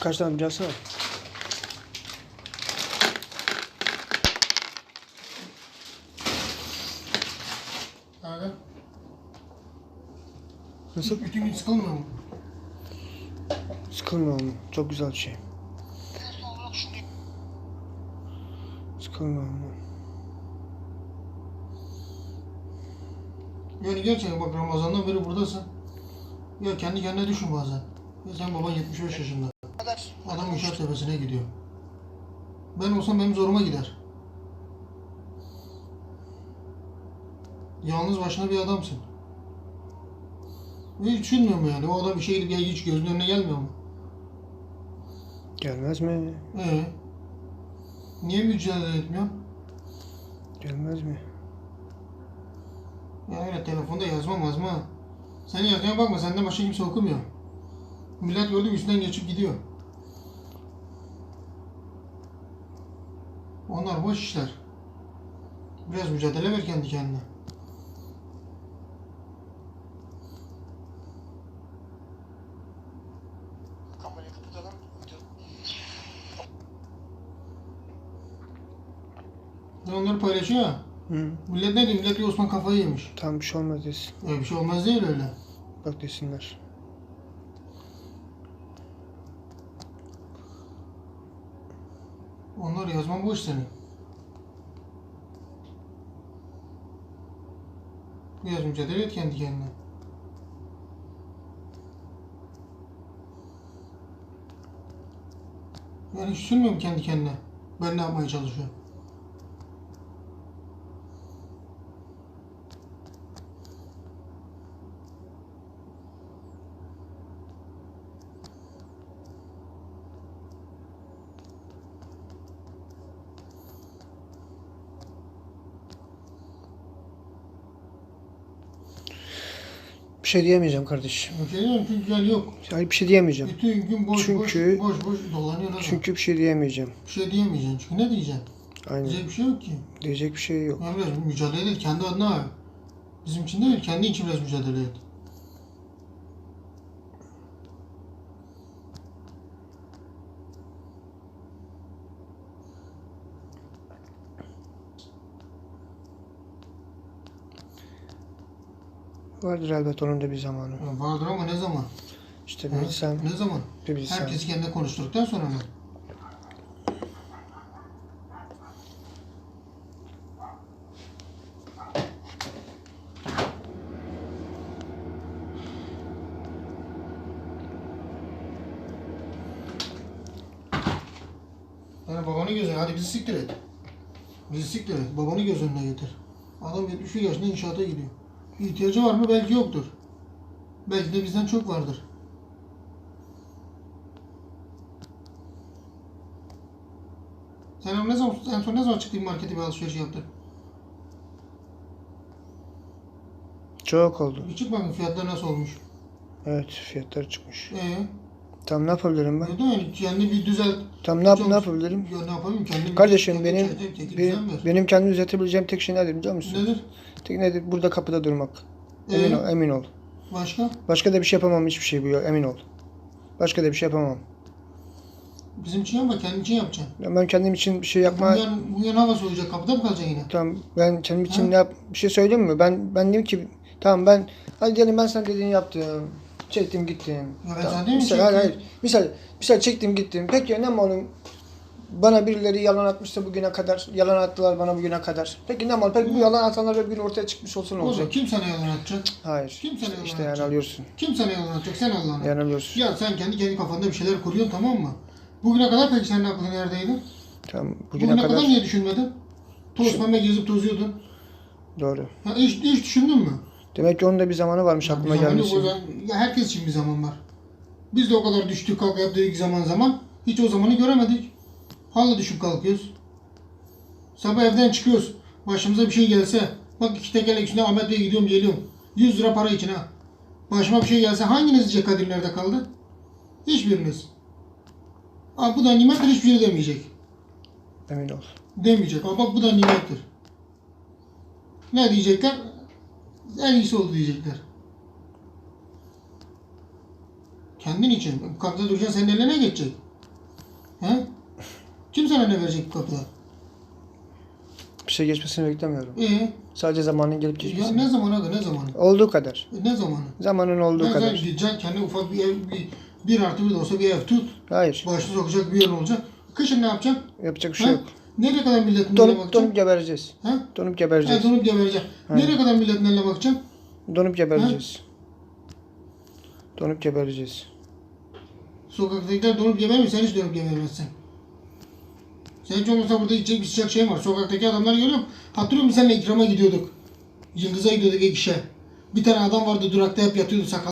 Kaç tane biliyorsun? Abi. Nasıl? Bütün gün sıkılmıyor mu? Sıkılmıyor mu? Çok güzel bir şey. Sıkılmıyor mu? Yani gerçekten bak Ramazan'dan beri buradasın. Ya kendi kendine düşün bazen. Ya sen baban 75 yaşında. Adam inşaat tepesine gidiyor. Ben olsam benim zoruma gider. Yalnız başına bir adamsın. Ve hiç düşünmüyor mu yani? O adam işe gidip ya hiç gözünün önüne gelmiyor mu? Gelmez mi? Ee, niye mücadele etmiyor? Gelmez mi? Ya öyle telefonda yazma mazma. Sen yazmaya bakma senden başka kimse okumuyor. Millet gördü mü üstünden geçip gidiyor. Onlar boş işler. Biraz mücadele ver kendi kendine. Ya onları paylaşıyor ya. Hı. Millet ne diyor? Millet diyor Osman kafayı yemiş. Tam bir şey olmaz desin. Öyle bir şey olmaz değil öyle. Bak desinler. Onlar yazman boş senin. Biraz mücadele et kendi kendine. Yani hiç düşünmüyor mu kendi kendine? Ben ne yapmaya çalışıyorum? Şey diyemeyeceğim kardeşim. Bir şey diyemem çünkü gel yok. Hayır bir şey diyemeyeceğim. Bütün gün boş Çünkü- boş boş boş dolanıyor. Çünkü... Çünkü bir şey diyemeyeceğim. Bir şey diyemeyeceksin. Çünkü ne diyeceksin? Aynen. Diyecek bir şey yok ki. Diyecek bir şey yok. Ya biraz mücadele et kendi adına. Bizim için değil, kendi için biraz mücadele et. Vardır elbet onun da bir zamanı. Ya vardır ama ne zaman? İşte bir bilsem, Ne zaman? bir bilsem. Herkes kendine konuşturduktan sonra mı? Yani babanı göz önüne, hadi bizi siktir et. Bizi siktir et, babanı göz önüne getir. Adam 71 yaşında inşaata gidiyor. İhtiyacı var mı? Belki yoktur. Belki de bizden çok vardır. Sen ne zaman, en son ne zaman çıktın markete bir alışveriş yaptın? Çok oldu. Bir çık bakın fiyatlar nasıl olmuş. Evet fiyatlar çıkmış. Ee, Tam ne yapabilirim ben? yani kendini bir düzelt. Tam ne, yap ne yapabilirim? Ya ne yapayım kendini Kardeşim benim benim, benim kendimi düzeltebileceğim tek şey nedir biliyor musun? Nedir? Tek nedir? Burada kapıda durmak. Emin Ee? ol, emin ol. Başka? Başka da bir şey yapamam hiçbir şey bu ya, emin ol. Başka da bir şey yapamam. Bizim için yapma, kendin için yapacaksın. Ya Ben kendim için bir şey yapma. Bugün, bugün hava soğuyacak, kapıda mı kalacaksın yine? Tamam ben kendim için Ha? ne yap bir şey söyleyeyim mi? Ben ben diyorum ki tamam ben hadi diyelim ben sana dediğini yaptım. Çektim gittim. Ben Tamam, misal, çektim. hayır, hayır. Misal, misal çektim gittim. Peki ne malum bana birileri yalan atmışsa bugüne kadar, yalan attılar bana bugüne kadar. Peki ne malum? Peki bu yalan atanlar bir gün ortaya çıkmış olsa ne olacak? kim sana yalan atacak? Hayır. Kim sana yalan işte atacak? yanılıyorsun. Kim sana yalan atacak? Sen Allah'ına. Yanılıyorsun. Ya sen kendi kendi kafanda bir şeyler kuruyorsun tamam mı? Bugüne kadar peki senin aklın neredeydi? Tamam Bugüne, bugüne kadar, kadar niye düşünmedin? Toz pembe gezip tozuyordun. doğru. Ya hiç, hiç düşündün mü? Demek ki onun da bir zamanı varmış aklıma bir yok, ya herkes için bir zaman var. Biz de o kadar düştük kalk yaptık zaman zaman. Hiç o zamanı göremedik. Hala düşüp kalkıyoruz. Sabah evden çıkıyoruz. Başımıza bir şey gelse. Bak iki tekerlek üstüne Ahmet Bey'e gidiyorum geliyorum. 100 lira para için ha. Başıma bir şey gelse hanginiz diyecek Kadir nerede kaldı? Hiçbiriniz. Aa, bu da nimettir hiçbir şey demeyecek. Emin ol. Demeyecek. Aa, bak bu da nimettir. Ne diyecekler? En iyisi oldu diyecekler. Kendin için. Kapıda duracaksın senin eline ne geçecek? He? Kim sana ne verecek bu kapıda? Bir şey geçmesini beklemiyorum. Ee, Sadece zamanın gelip ya geçmesini. ne zaman aga ne zamanı? Olduğu kadar. E, Ne zamanı? Zamanın olduğu Ne zaman kadar. gideceksin kendi ufak bir ev, bir, bir artı bir de olsa bir ev tut. Hayır. Başını sokacak bir yer olacak. Kışın ne yapacaksın? Yapacak bir şey Ha? yok. Nereye kadar milletin eline Donup, bakacaksın? donup gebereceğiz. Ha? Donup Ha, gebereceğiz. donup gebereceksin. Nereye kadar milletin eline bakacaksın? Donup gebereceğiz. Donup gebereceğiz. Sokaktakiler donup gebermiyor, sen hiç donup gebermezsin. Sen hiç olmazsa burada içecek bir sıcak şey var. Sokaktaki adamları görüyorum. Hatırlıyor musun seninle ikrama gidiyorduk. Yıldız'a gidiyorduk ek işe. Bir tane adam vardı durakta hep yatıyordu sakal.